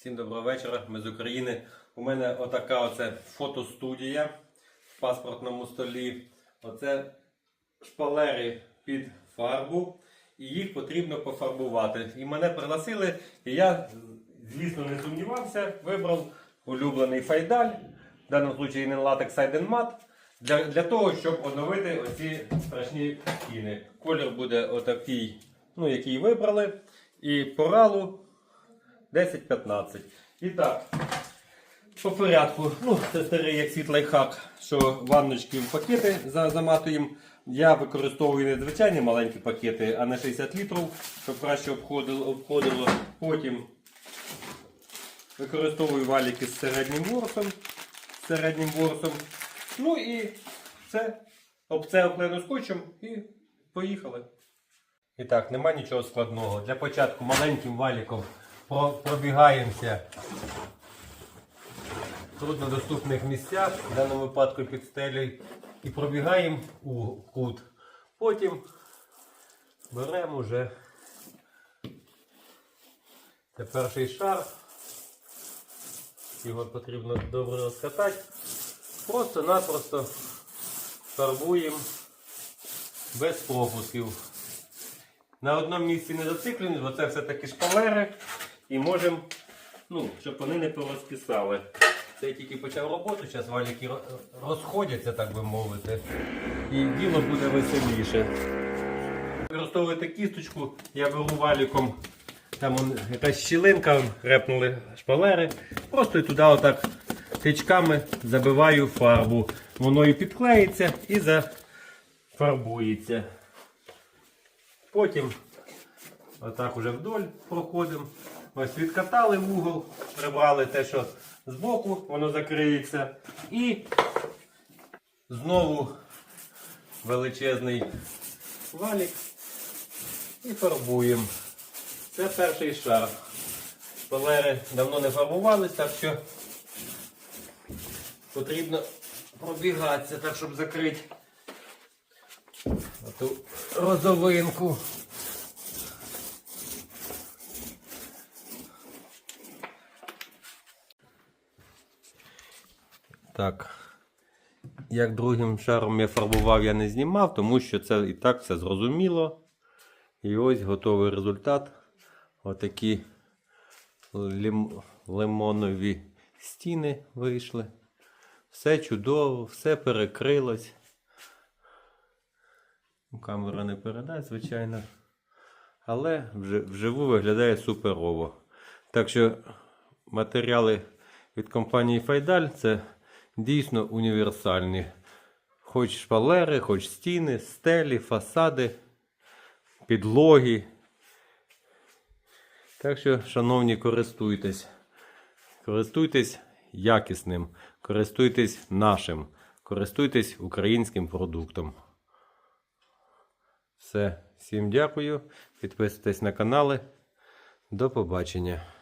Всім доброго вечора. Ми з України. У мене отака оце фотостудія в паспортному столі. Оце шпалери під фарбу. І їх потрібно пофарбувати. І мене пригласили, і я, звісно, не сумнівався, вибрав улюблений файдаль, в даному випадку не латекс Сайденмат, для, для того, щоб оновити оці страшні стіни. Колір буде отакий, ну, який вибрали. І поралу 10-15. І так, по порядку. Ну, це старий як світ лайфхак, що ванночки в пакети заматуємо. Я використовую не звичайні маленькі пакети, а на 60 літрів, щоб краще обходило. Потім використовую валіки з середнім ворсом. З середнім ворсом. Ну і все. Об це обклею скотчем і поїхали. І так, нема нічого складного. Для початку маленьким валіком пробігаємося в труднодоступних місцях, в даному випадку під стелею, і пробігаємо у кут. Потім беремо вже це перший шар. Його потрібно добре розкатати. Просто-напросто фарбуємо без пропусків. На одному місці не зациклені, бо це все-таки шпалери. І можемо, ну, щоб вони не порозписали. Це я тільки почав роботу, зараз валіки розходяться, так би мовити. І діло буде веселіше. Використовуєте кісточку, я беру валіком, там он, якась щілинка, репнули шпалери. Просто туди отак тичками забиваю фарбу. Воно і підклеїться і зафарбується. Потім отак уже вдоль проходимо. Ось відкатали вугол, прибрали те, що збоку, воно закриється. І знову величезний валік і фарбуємо. Це перший шар. Шпалери давно не фарбувались, так що потрібно пробігатися, так щоб закрити Оту розовинку. Так. Як другим шаром я фарбував, я не знімав, тому що це і так все зрозуміло. І ось готовий результат. Отакі лим... лимонові стіни вийшли. Все чудово, все перекрилось. Камера не передасть, звичайно. Але вживу виглядає суперово. Так що матеріали від компанії Файдаль це дійсно універсальні. Хоч шпалери, хоч стіни, стелі, фасади, підлоги. Так що, шановні, користуйтесь. Користуйтесь якісним, користуйтесь нашим, користуйтесь українським продуктом. Все, всім дякую. Підписуйтесь на канали. До побачення.